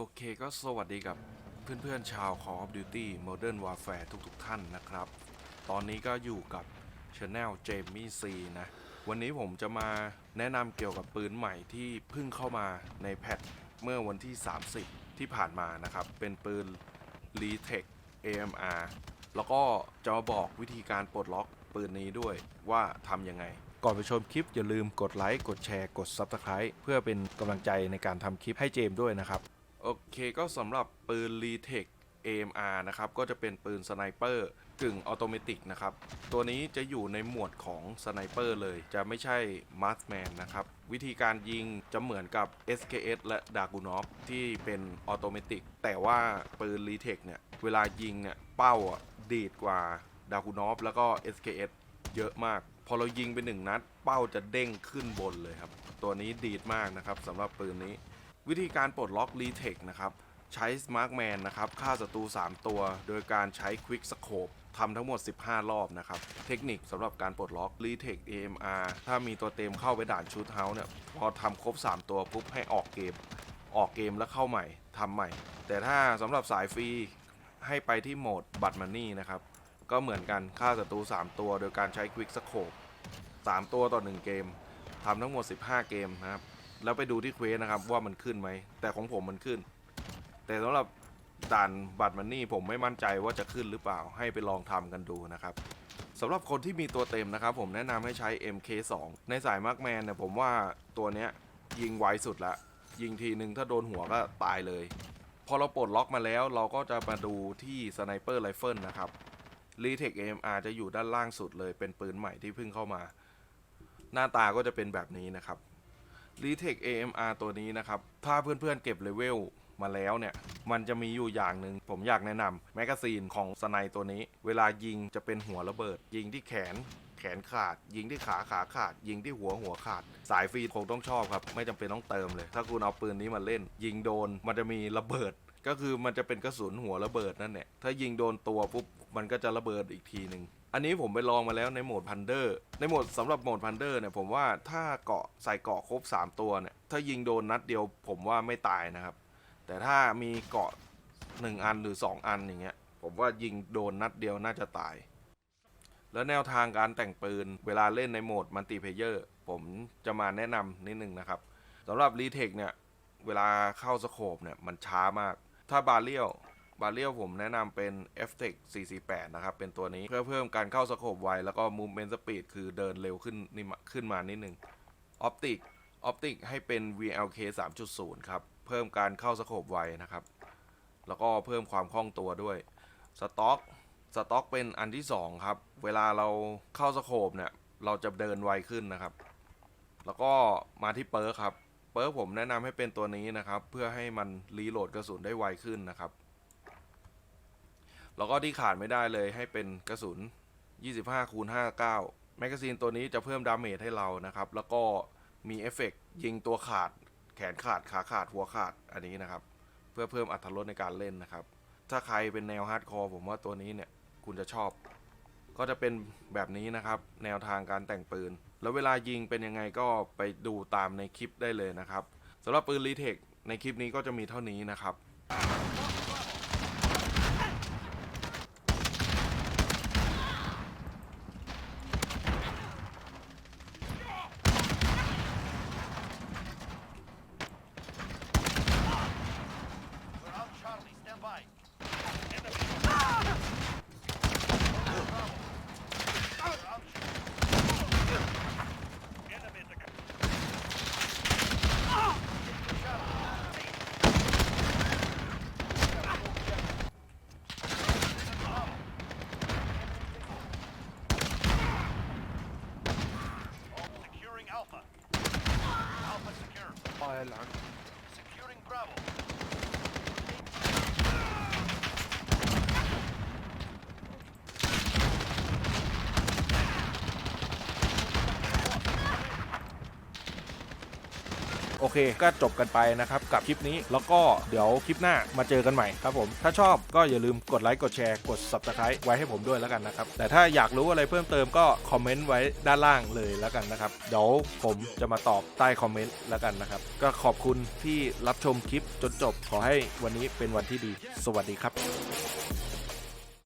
โอเคก็สวัสดีกับเพื่อนๆชาว Call of Duty Modern Warfare ทุกๆท่านนะครับ ตอนนี้ก็อยู่กับ Channel Jamie C นะ วันนี้ผมจะมาแนะนำเกี่ยวกับปืนใหม่ที่เพิ่งเข้ามาในแพทเมื่อวันที่ 30 ที่ผ่านมานะครับ เป็นปืน r e t e c AMR แล้วก็จะมาบอกวิธีการปลดล็อกปืนนี้ด้วยว่าทำยังไง ก่อนไปชมคลิปอย่าลืมกดไลค์ กดแชร์ กด Subscribe เพื่อเป็นกำลังใจในการทำคลิปให้เจมด้วยนะครับ โอเคก็สำหรับปืน r e t e c AMR นะครับก็จะเป็นปืนสไนเปอร์กึ่งออโตเมติกนะครับ ตัวนี้จะอยู่ในหมวดของสไนเปอร์เลย จะไม่ใช่มาร์ m แมนนะครับ วิธีการยิงจะเหมือนกับ SKS และ d a g u n o v ที่เป็นออโตเมติกแต่ว่าปืน r e t e c เนี่ยเวลายิงเนี่ยเป้าดีดกว่า d a g u n o v แล้วก็ SKS เยอะมาก พอเรายิงไปหนึ่งนัด เป้าจะเด้งขึ้นบนเลยครับ ตัวนี้ดีดมากนะครับสำหรับปืนนี้ วิธีการปลดล็อก r e t e c นะครับ ใช้ Markman นะครับฆ่าศัตรู 3 ตัว โดยการใช้ Quick Scope ทำทั้งหมด 15 รอบนะครับ เทคนิคสำหรับการปลดล็อก r e t e c AMR ถ้ามีตัวเต็มเข้าไปด่านชูดเฮาส์เนี่ย พอทำครบ 3 ตัวปุ๊บให้ออกเกม ออกเกมแล้วเข้าใหม่ทำใหม่ แต่ถ้าสำหรับสายฟรีให้ไปที่โหมดบัตรมันนี่นะครับ ก็เหมือนกันฆ่าศัตรู 3 ตัวโดยการใช้ Quick Scope 3 ตัวต่อ 1 เกมทำทั้งหมด 15 เกมนะครับ แล้วไปดูที่เควสนะครับว่ามันขึ้นไหม แต่ของผมมันขึ้น แต่สำหรับด่านบัตรมันนี่ผมไม่มั่นใจว่าจะขึ้นหรือเปล่าให้ไปลองทำกันดูนะครับสำหรับคนที่มีตัวเต็มนะครับ ผมแนะนำให้ใช้ MK2 ในสายมาร์กแมนเนี่ยผมว่าตัวเนี้ยยิงไวสุดละ ยิงทีนึงถ้าโดนหัวก็ตายเลย พอเราปลดล็อกมาแล้วเราก็จะมาดูที่สไนเปอร์ไรเฟิลนะครับ r e t e c AMR จะอยู่ด้านล่างสุดเลย เป็นปืนใหม่ที่เพิ่งเข้ามา หน้าตาก็จะเป็นแบบนี้นะครับ r e t e c AMR ตัวนี้นะครับ ถ้าเพื่อนๆเก็บเลเวลมาแล้วเนี่ย มันจะมีอยู่อย่างหนึ่งผมอยากแนะนำแมกกาซีนของสไนตัวนี้ เวลายิงจะเป็นหัวระเบิด ยิงที่แขนแขนขาด ยิงที่ขาขาขาด ยิงที่หัวหัวขาด สายฟรีคงต้องชอบครับ ไม่จำเป็นต้องเติมเลย ถ้าคุณเอาปืนนี้มาเล่น ยิงโดนมันจะมีระเบิด ก็คือมันจะเป็นกระสุนหัวระเบิดนั่นแหละถ้ายิงโดนตัวปุ๊บมันก็จะระเบิดอีกทีหนึ่ง อันนี้ผมไปลองมาแล้วในโหมดพันเดอร์ในโหมดสำหรับโหมดพันเดอร์เนี่ยผมว่าถ้าเกาะใส่เกาะครบ 3 ตัวเนี่ยถ้ายิงโดนนัดเดียวผมว่าไม่ตายนะครับ แต่ถ้ามีเกาะ 1 อันหรือ 2 อันอย่างเงี้ยผมว่ายิงโดนนัดเดียวน่าจะตาย แล้วแนวทางการแต่งปืนเวลาเล่นในโหมดมัลติเพเยอร์ผมจะมาแนะนำนิดนึงนะครับสำหรับรีเทคเนี่ยเวลาเข้าสโคปเนี่ยมันช้ามาก ถ้าบาเรียล บาเรียลผมแนะนำเป็น f t e c 448 นะครับ เป็นตัวนี้เพื่อเพิ่มการเข้าสโคปไว แล้วก็ movement speed คือเดินเร็วขึ้นนี่ขึ้นมานิดนึง optic optic ให้เป็น VLK 3.0 ครับ เพิ่มการเข้าสโคปไวนะครับ แล้วก็เพิ่มความคล่องตัวด้วยสต็อกสต็อกเป็นอันที่ 2 ครับ เวลาเราเข้าสโคปเนี่ยเราจะเดินไวขึ้นนะครับ แล้วก็มาที่เปิร์ครับ เปิร์ผมแนะนำให้เป็นตัวนี้นะครับ เพื่อให้มันรีโหลดกระสุนได้ไวขึ้นนะครับ แล้วก็ที่ขาดไม่ได้เลยให้เป็นกระสุน 25คูณ59 แมกกาซีนตัวนี้จะเพิ่มดาเมจให้เรานะครับ แล้วก็มีเอฟเฟกต์ยิงตัวขาด แขนขาดขาขาดหัวขาดอันนี้นะครับ เพื่อเพิ่มอรรรสในการเล่นนะครับ ถ้าใครเป็นแนวฮาร์ดคอร์ผมว่าตัวนี้เนี่ยคุณจะชอบ ก็จะเป็นแบบนี้นะครับ แนวทางการแต่งปืน แล้วเวลายิงเป็นยังไงก็ไปดูตามในคลิปได้เลยนะครับสำหรับปืนรีเทคในคลิปนี้ก็จะมีเท่านี้นะครับ Helal. Securing Bravo. โอเค ก็จบกันไปนะครับกับคลิปนี้แล้วก็เดี๋ยวคลิปหน้ามาเจอกันใหม่ครับผม ถ้าชอบก็อย่าลืมกดไลค์กดแชร์กด subscribe ไว้ให้ผมด้วยแล้วกันนะครับ แต่ถ้าอยากรู้อะไรเพิ่มเติมก็คอมเมนต์ไว้ด้านล่างเลยแล้วกันนะครับ เดี๋ยวผมจะมาตอบใต้คอมเมนต์แล้วกันนะครับ ก็ขอบคุณที่รับชมคลิปจนจบขอให้วันนี้เป็นวันที่ดี สวัสดีครับ